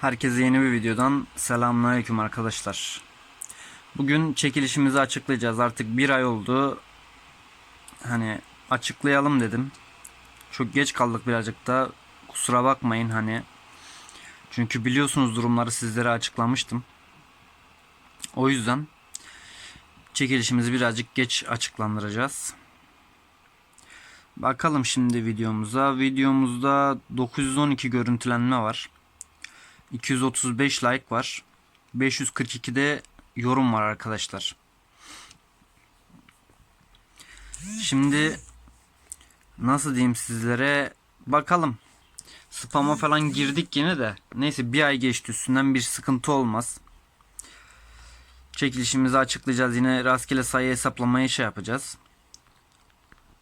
Herkese yeni bir videodan selamünaleyküm arkadaşlar. Bugün çekilişimizi açıklayacağız. Artık bir ay oldu. Hani açıklayalım dedim. Çok geç kaldık birazcık da. Kusura bakmayın hani. Çünkü biliyorsunuz durumları sizlere açıklamıştım. O yüzden çekilişimizi birazcık geç açıklandıracağız. Bakalım şimdi videomuza. Videomuzda 912 görüntülenme var. 235 like var. 542'de yorum var arkadaşlar. Şimdi nasıl diyeyim sizlere bakalım. Spam'a falan girdik yine de. Neyse bir ay geçti üstünden bir sıkıntı olmaz. Çekilişimizi açıklayacağız. Yine rastgele sayı hesaplamayı şey yapacağız.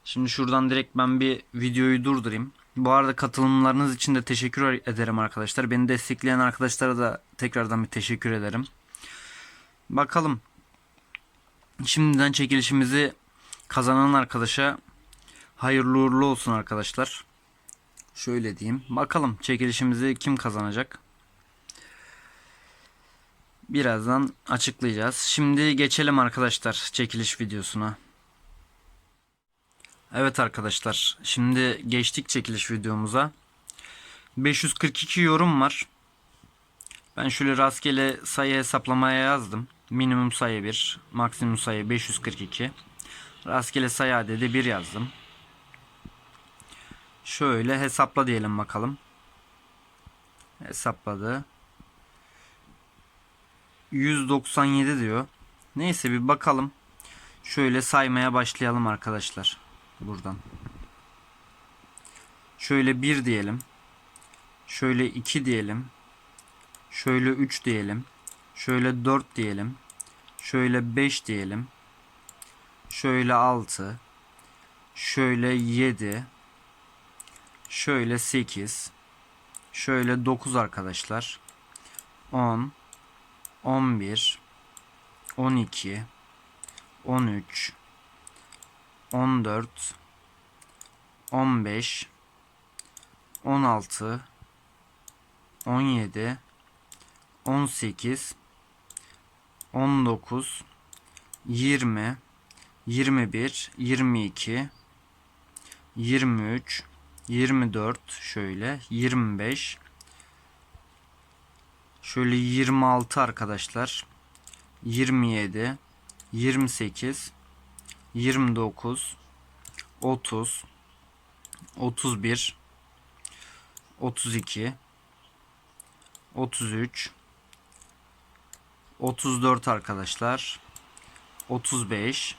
Şimdi şuradan direkt ben bir videoyu durdurayım. Bu arada katılımlarınız için de teşekkür ederim arkadaşlar. Beni destekleyen arkadaşlara da tekrardan bir teşekkür ederim. Bakalım. Şimdiden çekilişimizi kazanan arkadaşa hayırlı uğurlu olsun arkadaşlar. Şöyle diyeyim. Bakalım çekilişimizi kim kazanacak? Birazdan açıklayacağız. Şimdi geçelim arkadaşlar çekiliş videosuna. Evet arkadaşlar şimdi geçtik çekiliş videomuza. 542 yorum var. Ben şöyle rastgele sayı hesaplamaya yazdım. Minimum sayı 1, maksimum sayı 542. Rastgele sayı adedi 1 yazdım. Şöyle hesapla diyelim bakalım. Hesapladı. 197 diyor. Neyse bir bakalım. Şöyle saymaya başlayalım arkadaşlar buradan. Şöyle 1 diyelim. Şöyle 2 diyelim. Şöyle 3 diyelim. Şöyle 4 diyelim. Şöyle 5 diyelim. Şöyle 6. Şöyle 7. Şöyle 8. Şöyle 9 arkadaşlar. 10 11 12 13 14 15 16 17 18 19 20 21 22 23 24 şöyle 25 şöyle 26 arkadaşlar 27 28 29 30 31 32 33 34 arkadaşlar 35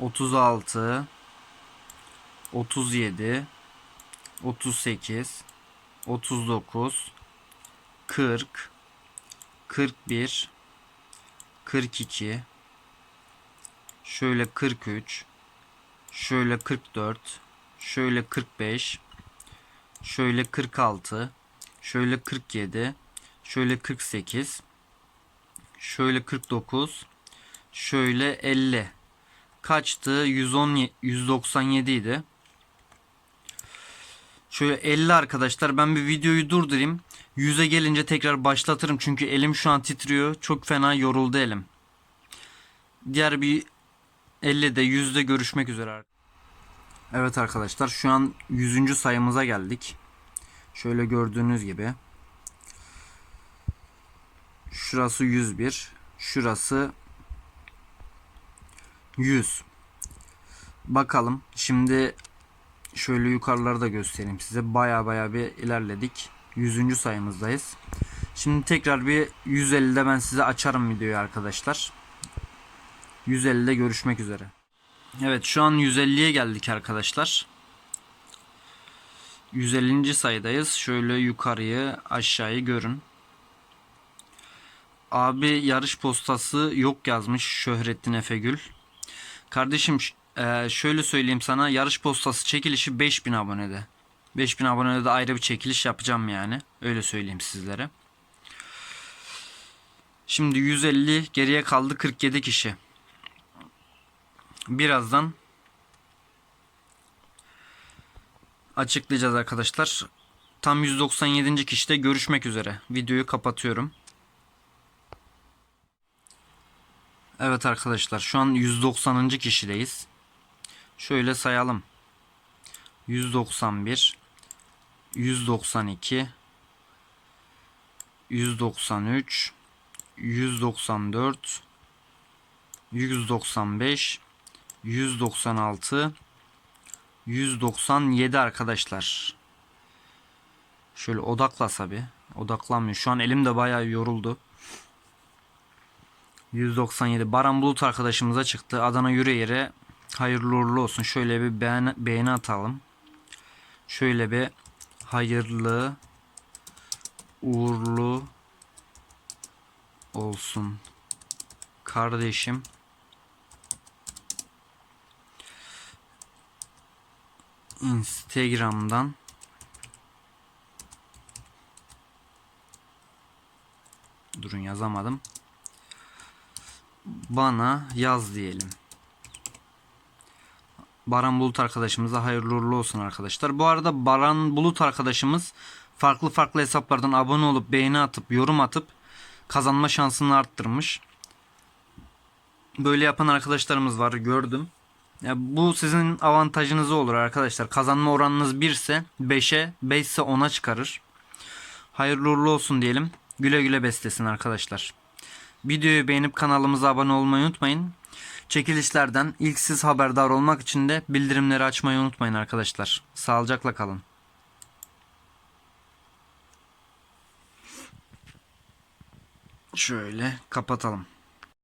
36 37 38 39 40 41 42 şöyle 43 şöyle 44 şöyle 45 şöyle 46 şöyle 47 şöyle 48 şöyle 49 şöyle 50 kaçtı? 110 197 idi. Şöyle 50 arkadaşlar ben bir videoyu durdurayım. 100'e gelince tekrar başlatırım çünkü elim şu an titriyor. Çok fena yoruldu elim. Diğer bir 50'de 100'de görüşmek üzere. Evet arkadaşlar şu an 100. sayımıza geldik. Şöyle gördüğünüz gibi. Şurası 101. Şurası 100. Bakalım. Şimdi şöyle yukarıları da göstereyim size. Baya baya bir ilerledik. 100. sayımızdayız. Şimdi tekrar bir 150'de ben size açarım videoyu arkadaşlar. 150'de görüşmek üzere. Evet şu an 150'ye geldik arkadaşlar. 150. sayıdayız. Şöyle yukarıyı aşağıyı görün. Abi yarış postası yok yazmış Şöhrettin Efegül. Kardeşim e, şöyle söyleyeyim sana yarış postası çekilişi 5000 abonede. 5000 abonede de ayrı bir çekiliş yapacağım yani. Öyle söyleyeyim sizlere. Şimdi 150 geriye kaldı 47 kişi. Birazdan açıklayacağız arkadaşlar. Tam 197. kişide görüşmek üzere. Videoyu kapatıyorum. Evet arkadaşlar şu an 190. kişideyiz. Şöyle sayalım. 191 192 193 194 195 196 197 arkadaşlar. Şöyle odaklasa bir. Odaklanmıyor. Şu an elim de bayağı yoruldu. 197. Baran Bulut arkadaşımıza çıktı. Adana Yüreğir'e hayırlı uğurlu olsun. Şöyle bir beğeni, beğeni atalım. Şöyle bir hayırlı uğurlu olsun kardeşim. Instagram'dan Durun yazamadım. Bana yaz diyelim. Baran Bulut arkadaşımıza hayırlı uğurlu olsun arkadaşlar. Bu arada Baran Bulut arkadaşımız farklı farklı hesaplardan abone olup beğeni atıp yorum atıp kazanma şansını arttırmış. Böyle yapan arkadaşlarımız var gördüm. Ya bu sizin avantajınıza olur arkadaşlar. Kazanma oranınız 1 ise 5'e 5 ise 10'a çıkarır. Hayırlı uğurlu olsun diyelim. Güle güle beslesin arkadaşlar. Videoyu beğenip kanalımıza abone olmayı unutmayın. Çekilişlerden ilk siz haberdar olmak için de bildirimleri açmayı unutmayın arkadaşlar. Sağlıcakla kalın. Şöyle kapatalım.